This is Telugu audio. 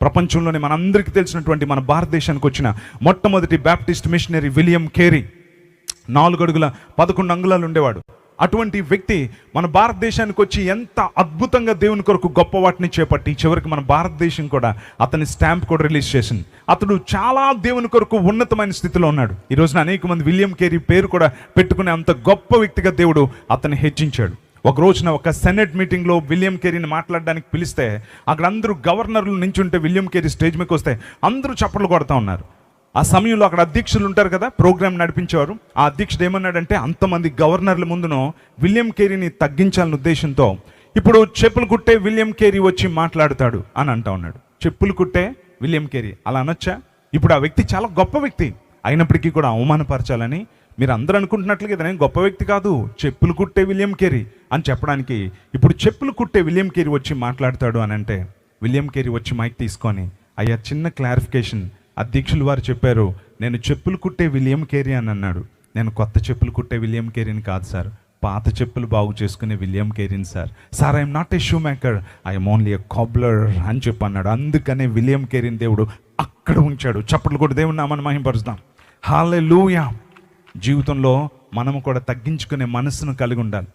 ప్రపంచంలోనే మనందరికీ తెలిసినటువంటి మన భారతదేశానికి వచ్చిన మొట్టమొదటి బ్యాప్టిస్ట్ మిషనరీ విలియం కేరీ నాలుగు అడుగుల పదకొండు అంగుళాలు ఉండేవాడు. అటువంటి వ్యక్తి మన భారతదేశానికి వచ్చి ఎంత అద్భుతంగా దేవుని కొరకు గొప్ప వాటిని చేపట్టి చివరికి మన భారతదేశం కూడా అతని స్టాంప్ కూడా రిలీజ్ చేసింది. అతడు చాలా దేవుని కొరకు ఉన్నతమైన స్థితిలో ఉన్నాడు. ఈరోజున అనేక మంది విలియం కేరీ పేరు కూడా పెట్టుకునే అంత గొప్ప వ్యక్తిగా దేవుడు అతన్ని హెచ్చించాడు. ఒక రోజున ఒక సెనెట్ మీటింగ్లో విలియం కేరీని మాట్లాడడానికి పిలిస్తే అక్కడ అందరూ గవర్నర్లు నించుంటే విలియం కేరీ స్టేజ్ మీదకి వస్తే అందరూ చప్పట్లు కొడతా ఉన్నారు. ఆ సమయంలో అక్కడ అధ్యక్షులు ఉంటారు కదా ప్రోగ్రామ్ నడిపించేవారు. ఆ అధ్యక్షుడు ఏమన్నాడంటే అంతమంది గవర్నర్ల ముందునో విలియం కేరీని తగ్గించాలని ఉద్దేశంతో ఇప్పుడు చెప్పులు కుట్టే విలియం కేరీ వచ్చి మాట్లాడతాడు అని అంటా ఉన్నాడు. చెప్పులు కుట్టే విలియం కేరీ అలా అనొచ్చా? ఇప్పుడు ఆ వ్యక్తి చాలా గొప్ప వ్యక్తి. అయినప్పటికీ కూడా అవమానపరచాలని మీరు అందరూ అనుకుంటున్నట్లుగా నేను గొప్ప వ్యక్తి కాదు. చెప్పులు కుట్టే విలియం కేరీ అని చెప్పడానికి ఇప్పుడు చెప్పులు కుట్టే విలియం కేరీ వచ్చి మాట్లాడతాడు అని అంటే విలియం కేరీ వచ్చి మైక్ తీసుకొని అయ్యా చిన్న క్లారిఫికేషన్. అధ్యక్షులు వారు చెప్పారు నేను చెప్పులు కుట్టే విలియం కేరీ అని అన్నాడు. నేను కొత్త చెప్పులు కుట్టే విలియం కేరీని కాదు సార్. పాత చెప్పులు బాగు చేసుకునే William Carey sir. Sir I'm not a shoemaker I'm only a cobbler అని చెప్పి అన్నాడు. అందుకనే విలియం కేరీని దేవుడు అక్కడ ఉంచాడు. చప్పట్లు కూడా దేవుడు నామని మహింపరుస్తాం. హాలే లూయా జీవితంలో మనము కూడా తగ్గించుకునే మనసును కలిగి ఉండాలి.